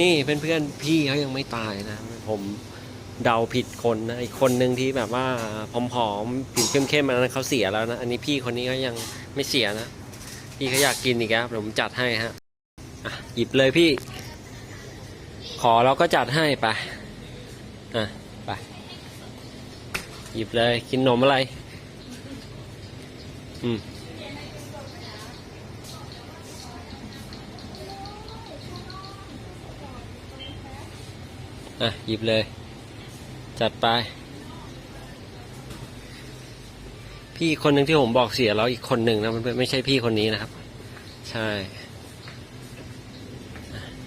นี่เพื่อนๆพี่เขายังไม่ตายนะ ผมเดาผิดคนนะอีกคนหนึ่งที่แบบว่าผอมๆผิวเข้มๆอันนั้นเขาเสียแล้วนะ อันนี้พี่คนนี้เขายังไม่เสียนะ พี่เขาอยากกินอีกครับผมจัดให้ฮะอะหยิบเลยพี่ ขอเราก็จัดให้ไปอะไปหยิบเลยกินนมอะไร อืม อะ หยิบเลย จัดไป พี่คนหนึ่งที่ผมบอกเสียแล้วอีกคนหนึ่งนะมันไม่ใช่พี่คนนี้นะครับ ใช่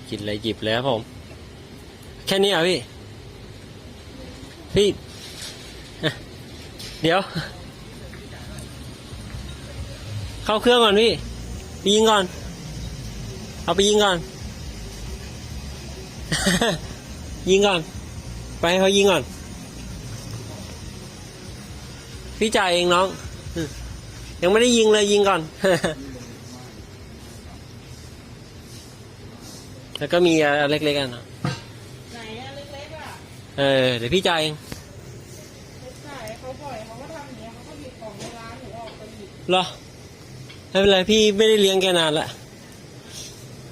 กินเลยหยิบเลยครับผม แค่นี้เหรอะพี่ พี่ เดี๋ยว เข้าเครื่องก่อนพี่ไปยิงก่อน เอาไปยิงก่อน ยิงก่อน ไปให้เขายิงก่อน พี่จ่ายเองน้องอืมยังไม่ได้ยิงเลยยิงก่อน แล้วก็มีอันเล็กๆกันเนาะไหนอะเล็กๆอะเออ เดี๋ยวพี่จ่ายเองใช่เขาบ่อยเขาก็ทำอย่างเงี้ยเขาก็หยิบของในร้านหนูออกไปหยิบเหรอ ไม่เป็นไรพี่ไม่ได้เลี้ยงแกนานละ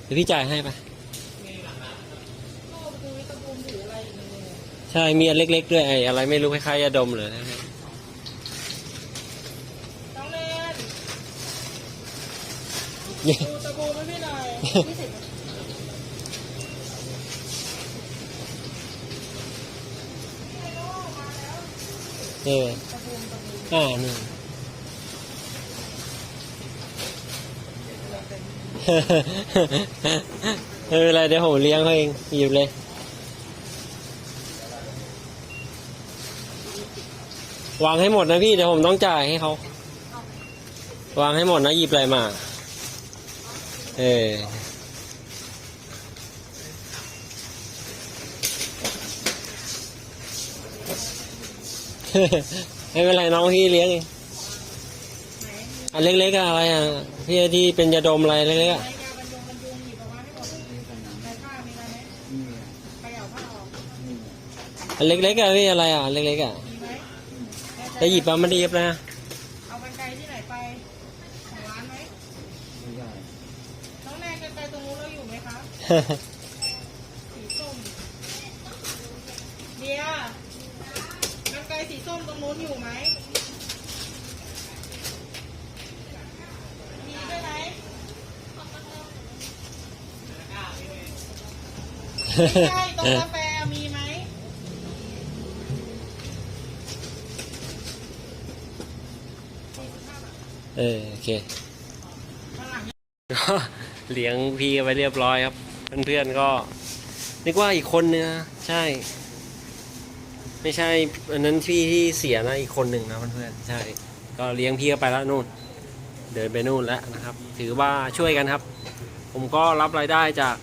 เดี๋ยวพี่จ่ายให้ไป ตู้ดูตะบูมถืออะไรอยู่ในมือ ใช่มีอันเล็กๆด้วยไอ้อะไรไม่รู้คล้ายๆยาดมเลยน้องเล่นนี่ดูตะบูมให้พี่หน่อยยี่สิบเออตะบูมตะบูมอ่านี่ไม่เป็นไรเดี๋ยวผมเลี้ยงเขาเองหยิบเลย วางให้หมดนะพี่เดี๋ยวผมต้องจ่ายให้เขาวางให้หมดนะหยิบอะไรมา เออไม่เป็นไรน้องพี่เลี้ยงเองอันเล็กๆอะอะไรอะพี่ที่เป็นยาดมอะไรเล็กๆอะรายการบรรยงบรรยุงหยิบออกมาให้หมดในผ้ามีอะไรไหมไปเอาผ้าออกอันเล็กๆอะพี่อะไรอะอันเล็กๆอะ มีไหมแต่หยิบมาไม่ได้หยิบนะเอากันไกลที่ไหนไปของร้านไหมน้องแนนกันไกลตรงนู้นเราอยู่ไหมคะสีส้มเดียกันไกลสีส้มตรงนู้นอยู่ไหมมีด้วยไหมใช่ตรงกาแฟ เออโอเคก็เลี้ยงพี่ไปเรียบร้อยครับ เพื่อนๆก็นึกว่าอีกคนนึงนะใช่ ไม่ใช่อันนั้นพี่ที่เสียนะอีกคนหนึ่งนะเพื่อนๆใช่ ก็เลี้ยงพี่ก็ไปแล้วนู่น เดินไปนู่นแล้วนะครับ ถือว่าช่วยกันครับ ผมก็รับรายได้จาก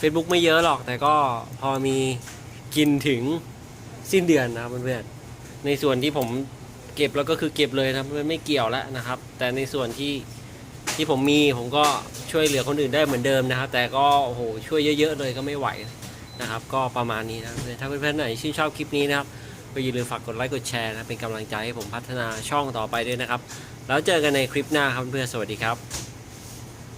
Facebook ไม่เยอะหรอก แต่ก็พอมีกินถึงสิ้นเดือนนะเพื่อนๆในส่วนที่ผม เก็บแล้วก็คือเก็บเลยนะครับไม่เกี่ยวแล้วนะครับ แต่ในส่วนที่ที่ผมมีผมก็ช่วยเหลือคนอื่นได้เหมือนเดิมนะครับ แต่ก็โอ้โหช่วยเยอะๆเลยก็ไม่ไหวนะครับ ก็ประมาณนี้นะถ้าเพื่อนๆไหนชื่นชอบคลิปนี้นะครับก็อย่าลืมฝากกดไลค์กดแชร์นะเป็นกำลังใจให้ผมพัฒนาช่องต่อไปด้วยนะครับ แล้วเจอกันในคลิปหน้าครับเพื่อนๆสวัสดีครับ